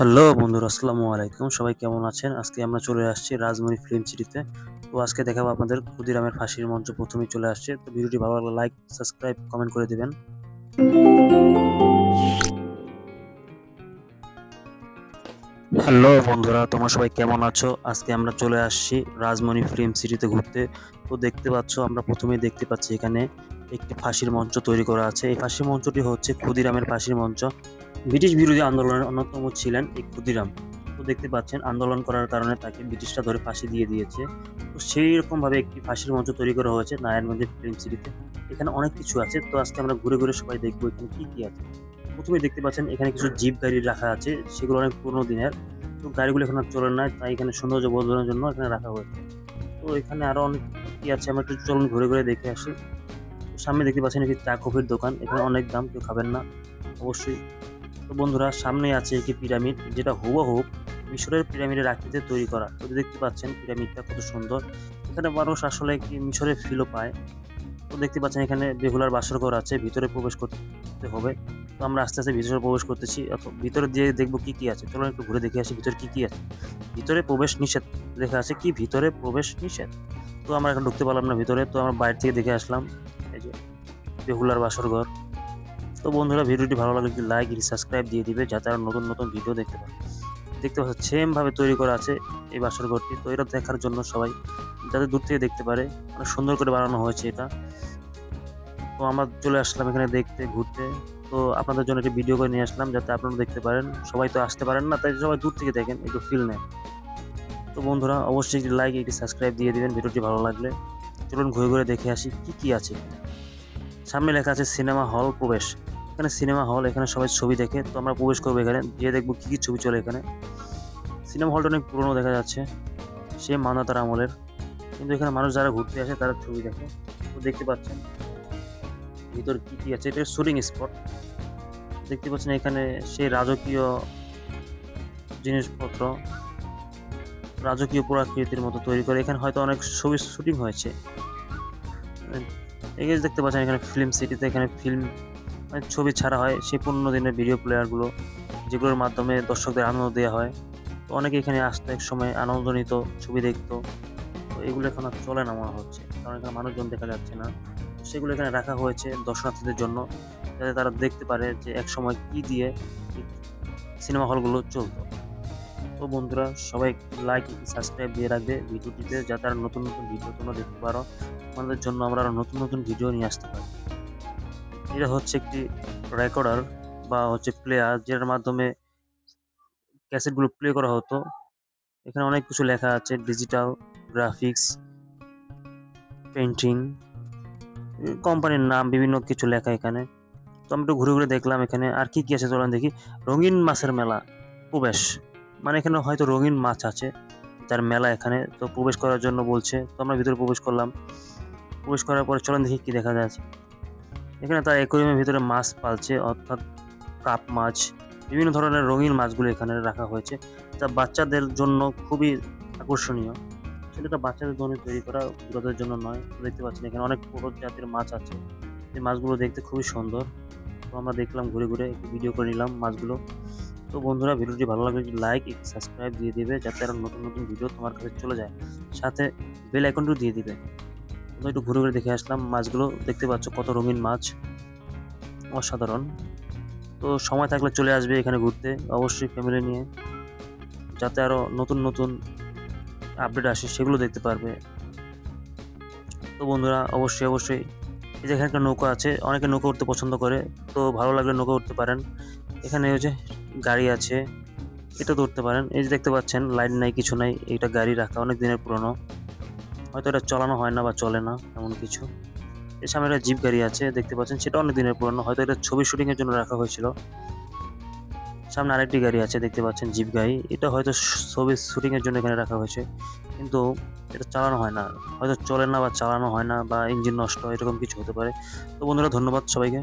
Hello বন্ধুরা, আসসালামু আলাইকুম। সবাই কেমন আছেন? আজকে আমরা চলে আসছি রাজমণি ফিল্ম সিটিতে তো। আজকে দেখাবো আপনাদের ক্ষুদিরামের ফাঁসির মঞ্চ প্রথমেই চলে আসছে। তো ভিডিওটি ভালো লাগলে লাইক সাবস্ক্রাইব কমেন্ট করে দেবেন। হ্যালো বন্ধুরা, তোমরা সবাই কেমন আছো? আজকে আমরা চলে আসছি রাজমণি ফিল্ম সিটিতে ঘুরতে। তো দেখতে পাচ্ছ, আমরা প্রথমেই দেখতে পাচ্ছি এখানে একটি ফাঁসির মঞ্চ তৈরি করা আছে। এই ফাঁসির মঞ্চটি হচ্ছে ক্ষুদিরামের ফাঁসির মঞ্চ। ব্রিটিশ বিরোধী আন্দোলনের অন্যতম ছিলেন এই ক্ষুদিরাম। তো দেখতে পাচ্ছেন, আন্দোলন করার কারণে তাকে ব্রিটিশরা ধরে ফাঁসি দিয়ে দিয়েছে। তো সেই রকমভাবে একটি ফাঁসির মঞ্চ তৈরি করা হয়েছে নারায়ণগঞ্জের ফিল্ম সিটিতে। এখানে অনেক কিছু আছে। তো আজকে আমরা ঘুরে ঘুরে সবাই দেখব এখানে কি কি আছে। প্রথমে দেখতে পাচ্ছেন, এখানে কিছু জিপ গাড়ি রাখা আছে। সেগুলো অনেক পুরোনো দিনের। তো গাড়িগুলো এখন চলে না, তাই এখানে সৌন্দর্য বদলানোর জন্য এখানে রাখা হয়েছে। তো এখানে আরও অনেক কি আছে, আমরা একটু চলুন ঘুরে ঘুরে দেখে আসি। সামনে দেখতে পাচ্ছেন একটি চা কফির দোকান। এখানে অনেক দাম, কেউ খাবেন না। অবশ্যই তো বন্ধুরা সামনে আছে একটি পিরামিড, যেটা হুবহু মিশরের পিরামিডের আকৃতিতে তৈরি করা। তো দেখতে পাচ্ছেন, পিরামিডটা কত সুন্দর। এখানে মানুষ আসলে কি মিশরের ফিলও পায়। তো দেখতে পাচ্ছেন, এখানে বেহুলার বাসর ঘর আছে, ভিতরে প্রবেশ করতে হবে। তো আমরা আস্তে আস্তে ভিতরে প্রবেশ করতেছি। অথবা ভিতরে দিয়ে দেখব কি কি আছে চলো একটু ঘুরে দেখে আসি ভিতরে কি কি আছে। ভিতরে প্রবেশ নিষেধ লেখা আছে কি? ভিতরে প্রবেশ নিষেধ। তো আমরা এখন ঢুকতে পারলাম না ভিতরে, তো আমরা বাইরে থেকে দেখে আসলাম। এই যে বেহুলার বাসর ঘর। তো বন্ধুরা ভিডিওটি ভালো লাগলে একটি লাইক সাবস্ক্রাইব দিয়ে দিবে যাতে আরও নতুন নতুন ভিডিও দেখতে পারে দেখতে পাচ্ছ সেম ভাবে তৈরি করা আছে এই বাসর ঘরটি। তো এটা দেখার জন্য সবাই যাতে দূর থেকে দেখতে পারে, অনেক সুন্দর করে বানানো হয়েছে এটা। তো আমরা চলে আসলাম এখানে দেখতে, ঘুরতে। তো আপনাদের জন্য একটি ভিডিও করে নিয়ে আসলাম যাতে আপনারা দেখতে পারেন। সবাই তো আসতে পারেন না, তাই সবাই দূর থেকে দেখেন, একটু ফিল নেন। তো বন্ধুরা অবশ্যই একটি লাইক একটি সাবস্ক্রাইব দিয়ে দিবেন, ভিডিওটি ভালো লাগলে। চলুন ঘুরে ঘুরে দেখে আসি কি কি আছে। সামনে লেখা আছে সিনেমা হল প্রবেশ। এখানে সিনেমা হল এখানে সবাই ছবি দেখে, তো আমরা প্রবেশ করব এখানে। গিয়ে দেখব কি কি ছবি চলে এখানে। সিনেমা হলটা অনেক পুরনো দেখা যাচ্ছে, সে মানতার আমলের। কিন্তু এখানে মানুষ যারা ঘুরতে আসে, তারা ছবি দেখে। তো দেখতে পাচ্ছেন, ভিতর কি কি আছে। এটা শুটিং স্পট দেখতে পাচ্ছেন এখানে সেই রাজকীয় জিনিসপত্র, রাজকীয় পুরাকৃতির মতো তৈরি করে। এখানে হয়তো অনেক ছবি শুটিং হয়েছে। এই দেখতে পাচ্ছেন এখানে ফিল্ম সিটিতে এখানে ফিল্ম মানে ছবি ছাড়া হয় সেই পুরোনো দিনের ভিডিও প্লেয়ারগুলো যেগুলোর মাধ্যমে দর্শকদের আনন্দ দেওয়া হয়। তো অনেকে এখানে আসতো এক সময়, আনন্দ নিত, ছবি দেখতো। তো এগুলো এখন আর চলে না মনে হচ্ছে, কারণ এখানে মানুষজন দেখা যাচ্ছে না। সেগুলো এখানে রাখা হয়েছে দর্শনার্থীদের জন্য, যাতে তারা দেখতে পারে যে এক সময় কি দিয়ে সিনেমা হলগুলো চলতো। তো বন্ধুরা, সবাই লাইক সাবস্ক্রাইব দিয়ে রাখবে ভিডিওটিতে, যাতে আর নতুন নতুন ভিডিও তোমরা দেখতে পারো। আমাদের জন্য আমরা আরও নতুন নতুন ভিডিও নিয়ে আসতে পারি। এটা হচ্ছে একটি রেকর্ডার বা হচ্ছে প্লেয়ার যেটার মাধ্যমে ক্যাসেটগুলো প্লে করা হতো। এখানে অনেক কিছু লেখা আছে ডিজিটাল গ্রাফিক্স পেন্টিং কোম্পানির নাম, বিভিন্ন কিছু লেখা এখানে। তো আমি একটু ঘুরে ঘুরে দেখলাম এখানে আর কি কি আছে চলেন দেখি। রঙিন মাছের মেলা, প্রবেশ। মানে এখানে হয়তো রঙিন মাছ আছে যার মেলা এখানে। তো প্রবেশ করার জন্য বলছে। তো আমরা ভিতরে প্রবেশ করলাম। প্রবেশ করার পরে চলেন দেখি কি দেখা যাচ্ছে এখানে তার অ্যাকোরিয়ামের ভিতরে মাছ পালছে, অর্থাৎ কাপ মাছ, বিভিন্ন ধরনের রঙিন মাছগুলো এখানে রাখা হয়েছে। যা বাচ্চাদের জন্য খুবই আকর্ষণীয়। সেটা বাচ্চাদের জন্য তৈরি করা বুড়োদের জন্য নয়, দেখতে পাচ্ছেন এখানে অনেক বড় প্রজাতির মাছ আছে। এই মাছগুলো দেখতে খুবই সুন্দর। তো আমরা দেখলাম ঘুরে ঘুরে, একটু ভিডিও করে নিলাম মাছগুলো। তো বন্ধুরা, ভিডিওটি ভালো লাগলে লাইক একটি সাবস্ক্রাইব দিয়ে দিবে, যাতে আরও নতুন নতুন ভিডিও তোমার কাছে চলে যায়। সাথে বেল আইকনটিও দিয়ে দিবে। একটু ঘুরে ঘুরে দেখে আসলাম। মাছগুলো দেখতে পাচ্ছ কত রঙিন মাছ। অসাধারণ। তো সময় থাকলে চলে আসবে এখানে ঘুরতে, অবশ্যই ফ্যামিলি নিয়ে। যাতে আরও নতুন নতুন আপডেট আসে, সেগুলো দেখতে পারবে। তো বন্ধুরা, অবশ্যই অবশ্যই এই যে এখানে একটা নৌকা আছে, অনেকে নৌকা উঠতে পছন্দ করে। তো ভালো লাগলে নৌকা উঠতে পারেন। এখানে যে গাড়ি আছে, এটা তো উঠতে পারেন। এই যে দেখতে পাচ্ছেন লাইট নাই, কিছু নাই এটা গাড়ি রাখা, অনেক দিনের পুরনো। হয়তো এটা চালানো হয় না বা চলে না, এমন কিছু। এর সামনে একটা জিপ গাড়ি আছে, দেখতে পাচ্ছেন, সেটা অনেক দিনের পুরনো, হয়তো এটা ছবি শুটিং এর জন্য রাখা হয়েছিল। সামনে আরেকটি গাড়ি আছে, দেখতে পাচ্ছেন, জিপ গাড়ি। এটা হয়তো ছবি শুটিং এর জন্য এখানে রাখা হয়েছে, কিন্তু এটা চালানো হয় না। হয়তো চলে না বা চালানো হয় না, বা ইঞ্জিন নষ্ট, এরকম কিছু হতে পারে। তো বন্ধুরা, ধন্যবাদ সবাইকে।